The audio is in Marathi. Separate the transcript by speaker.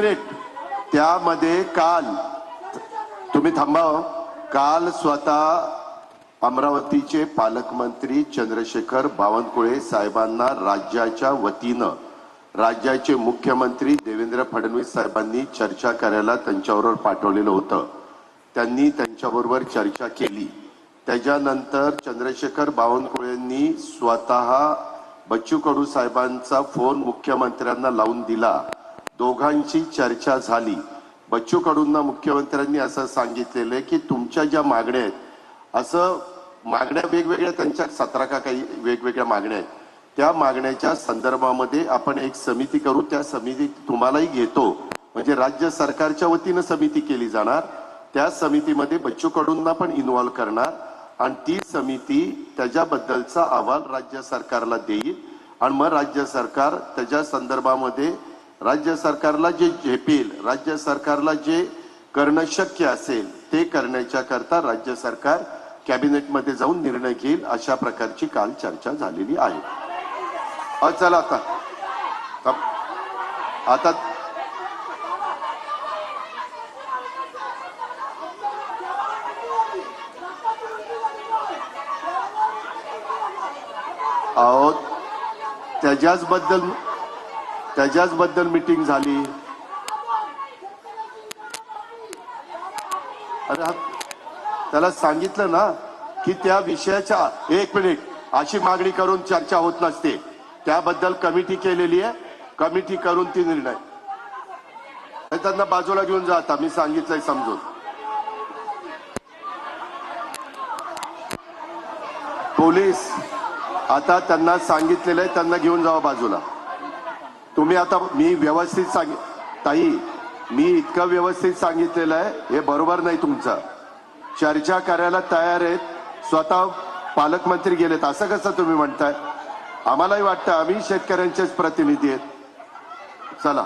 Speaker 1: मिनिट. त्यामध्ये काल तुम्ही थांबा हो. काल स्वतः अमरावतीचे पालकमंत्री चंद्रशेखर बावनकुळे साहेबांना राज्याच्या वतीनं राज्याचे मुख्यमंत्री देवेंद्र फडणवीस साहेबांनी चर्चा करायला त्यांच्याबरोबर पाठवलेलं होतं. त्यांनी त्यांच्याबरोबर चर्चा केली. त्याच्यानंतर चंद्रशेखर बावनकुळेंनी स्वतः बच्चू कडू साहेबांचा फोन मुख्यमंत्र्यांना लावून दिला. दोघांची चर्चा झाली. बच्चू कडूंना मुख्यमंत्र्यांनी असं सांगितलेलं आहे की तुमच्या ज्या मागण्या आहेत असं मागण्या वेगवेगळ्या त्यांच्या सतरा का काही वेगवेगळ्या मागण्या आहेत. त्या मागण्याच्या संदर्भामध्ये आपण एक समिती करू त्या समितीत तुम्हालाही घेतो. म्हणजे राज्य सरकारच्या वतीनं समिती केली जाणार. त्या समितीमध्ये बच्चू कडूंना पण इन्व्हॉल्व्ह करणार. आणि ती समिती त्याच्याबद्दलचा अहवाल राज्य सरकारला देईल. आणि मग राज्य सरकार त्याच्या संदर्भामध्ये राज्य सरकारला जे झेपेल राज्य सरकारला जे करणं शक्य असेल ते करण्याच्या करता राज्य सरकार कॅबिनेटमध्ये जाऊन निर्णय घेईल अशा प्रकारची काल चर्चा झालेली आहे. चला आता. आता त्याच्याच बद्दल त्याच्याच बद्दल मीटिंग झाली. अरे त्याला सांगितलं ना की त्या विषयाच्या एक मिनिट अशी मागणी करून चर्चा होत नसते. त्याबद्दल कमिटी केलेली आहे. कमिटी करून ती निर्णय. त्यांना बाजूला घेऊन जा आता मी सांगितलंय समजून. पोलीस आता त्यांना सांगितलेलं आहे त्यांना घेऊन जावं बाजूला. तुम्ही आता मी व्यवस्थित सांग ताई मी इतकं व्यवस्थित सांगितलेलं आहे हे बरोबर नाही तुमचं. चर्चा करायला तयार आहेत स्वतः पालकमंत्री गेलेत असं कसं तुम्ही म्हणताय? आम्हालाही वाटतं आम्ही शेतकऱ्यांचेच प्रतिनिधी आहेत. चला.